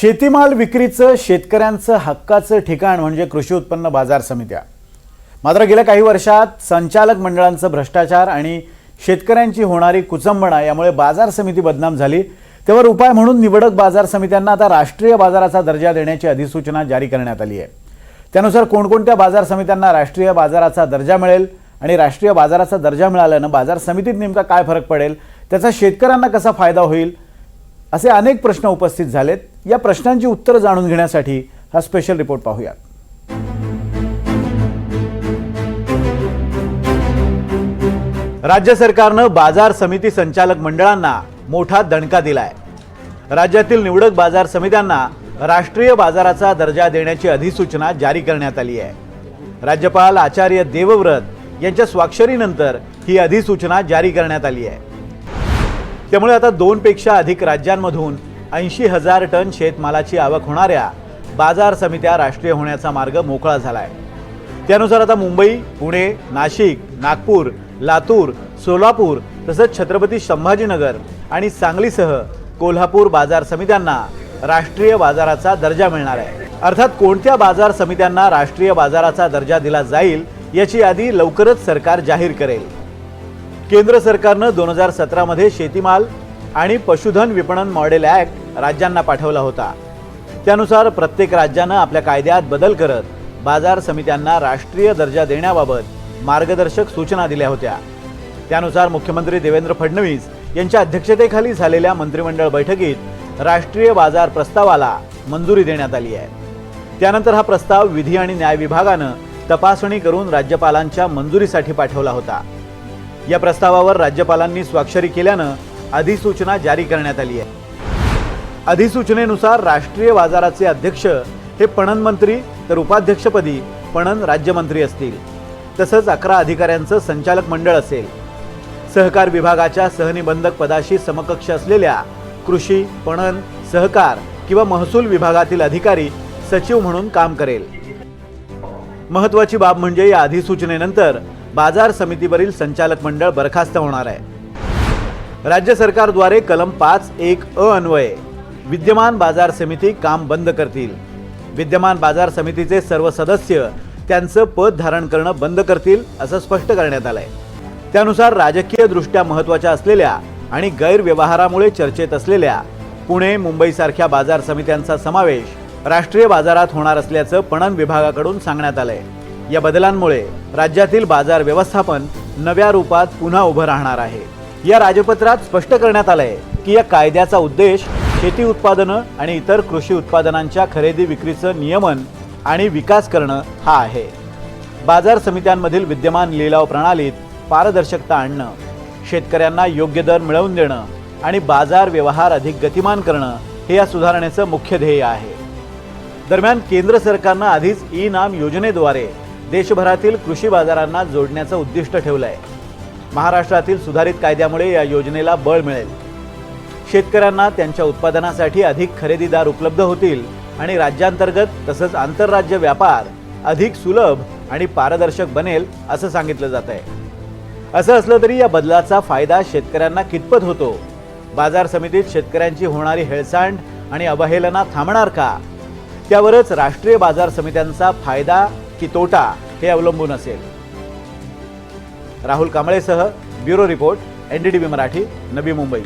शेतीमाल विक्रीचं शेतकऱ्यांचं हक्काचं ठिकाण म्हणजे कृषी उत्पन्न बाजार समित्या. मात्र गेल्या काही वर्षात संचालक मंडळांचं भ्रष्टाचार आणि शेतकऱ्यांची होणारी कुचंबणा यामुळे बाजार समिती बदनाम झाली. त्यावर उपाय म्हणून निवडक बाजार समित्यांना आता राष्ट्रीय बाजाराचा दर्जा देण्याची अधिसूचना जारी करण्यात आली आहे. त्यानुसार कोणकोणत्या बाजार समित्यांना राष्ट्रीय बाजाराचा दर्जा मिळेल आणि राष्ट्रीय बाजाराचा दर्जा मिळाल्यानं बाजार समितीत नेमका काय फरक पडेल त्याचा शेतकऱ्यांना कसा फायदा होईल असे अनेक प्रश्न उपस्थित झालेत. या प्रश्नांची उत्तरं जाणून घेण्यासाठी हा स्पेशल रिपोर्ट पाहूयात. राज्य सरकारनं बाजार समिती संचालक मंडळांना मोठा दणका दिलाय. राज्यातील निवडक बाजार समित्यांना राष्ट्रीय बाजाराचा दर्जा देण्याची अधिसूचना जारी करण्यात आली आहे. राज्यपाल आचार्य देवव्रत यांच्या स्वाक्षरीनंतर ही अधिसूचना जारी करण्यात आली आहे. त्यामुळे आता दोनपेक्षा अधिक राज्यांमधून ऐंशी हजार टन शेतमालाची आवक होणाऱ्या बाजार समित्या राष्ट्रीय होण्याचा मार्ग मोकळा झाला आहे त्यानुसार आता मुंबई पुणे नाशिक नागपूर लातूर सोलापूर तसंच छत्रपती संभाजीनगर आणि सांगलीसह कोल्हापूर बाजार समित्यांना राष्ट्रीय बाजाराचा दर्जा मिळणार आहे. अर्थात कोणत्या बाजार समित्यांना राष्ट्रीय बाजाराचा दर्जा दिला जाईल याची यादी लवकरच सरकार जाहीर करेल. केंद्र सरकारनं दोन हजार सतरामध्ये शेतीमाल आणि पशुधन विपणन मॉडेल ॲक्ट राज्यांना पाठवला होता. त्यानुसार प्रत्येक राज्यानं आपल्या कायद्यात बदल करत बाजार समित्यांना राष्ट्रीय दर्जा देण्याबाबत मार्गदर्शक सूचना दिल्या होत्या. त्यानुसार मुख्यमंत्री देवेंद्र फडणवीस यांच्या अध्यक्षतेखाली झालेल्या मंत्रिमंडळ बैठकीत राष्ट्रीय बाजार प्रस्तावाला मंजुरी देण्यात आली आहे. त्यानंतर हा प्रस्ताव विधी आणि न्याय विभागानं तपासणी करून राज्यपालांच्या मंजुरीसाठी पाठवला होता. या प्रस्तावावर राज्यपालांनी स्वाक्षरी केल्यानं अधिसूचना जारी करण्यात आली आहे. अधिसूचनेनुसार राष्ट्रीय बाजाराचे अध्यक्ष हे पणन मंत्री तर उपाध्यक्षपदी पणन राज्यमंत्री असतील. तसंच अकरा अधिकाऱ्यांचं संचालक मंडळ असेल. सहकार विभागाच्या सहनिबंधक पदाशी समकक्ष असलेल्या कृषी पणन सहकार किंवा महसूल विभागातील अधिकारी सचिव म्हणून काम करेल. महत्वाची बाब म्हणजे या अधिसूचनेनंतर बाजार समितीवरील संचालक मंडळ बरखास्त होणार आहे. राज्य सरकारद्वारे कलम पाच एक अ अन्वये विद्यमान बाजार समिती काम बंद करतील. विद्यमान बाजार समितीचे सर्व सदस्य त्यांचं पद धारण करणं बंद करतील असं स्पष्ट करण्यात आलंय. त्यानुसार राजकीय दृष्ट्या महत्त्वाच्या असलेल्या आणि गैरव्यवहारामुळे चर्चेत असलेल्या पुणे मुंबईसारख्या बाजार समित्यांचा समावेश राष्ट्रीय बाजारात होणार असल्याचं पणन विभागाकडून सांगण्यात आलंय. या बदलांमुळे राज्यातील बाजार व्यवस्थापन नव्या रूपात पुन्हा उभं राहणार आहे. या राजपत्रात स्पष्ट करण्यात आलंय की या कायद्याचा उद्देश शेती उत्पादनं आणि इतर कृषी उत्पादनांच्या खरेदी विक्रीचं नियमन आणि विकास करणं हा आहे. बाजार समित्यांमधील विद्यमान लिलाव प्रणालीत पारदर्शकता आणणं शेतकऱ्यांना योग्य दर मिळवून देणं आणि बाजार व्यवहार अधिक गतिमान करणं हे या सुधारणेचं मुख्य ध्येय आहे. दरम्यान केंद्र सरकारनं आधीच ई नाम योजनेद्वारे देशभरातील कृषी बाजारांना जोडण्याचं उद्दिष्ट ठेवलं आहे महाराष्ट्रातील सुधारित कायद्यामुळे या योजनेला बळ मिळेल. शेतकऱ्यांना त्यांच्या उत्पादनासाठी अधिक खरेदीदार उपलब्ध होतील आणि राज्यांतर्गत तसंच आंतरराज्य व्यापार अधिक सुलभ आणि पारदर्शक बनेल असं सांगितलं जात आहे असं असलं तरी या बदलाचा फायदा शेतकऱ्यांना कितपत होतो? बाजार समितीत शेतकऱ्यांची होणारी हेळसांड आणि अवहेलना थांबणार का? त्यावरच राष्ट्रीय बाजार समित्यांचा फायदा की तोटा हे अवलंबून असेल. Rahul कांबळेसह bureau report NDTV Marathi Navi Mumbai.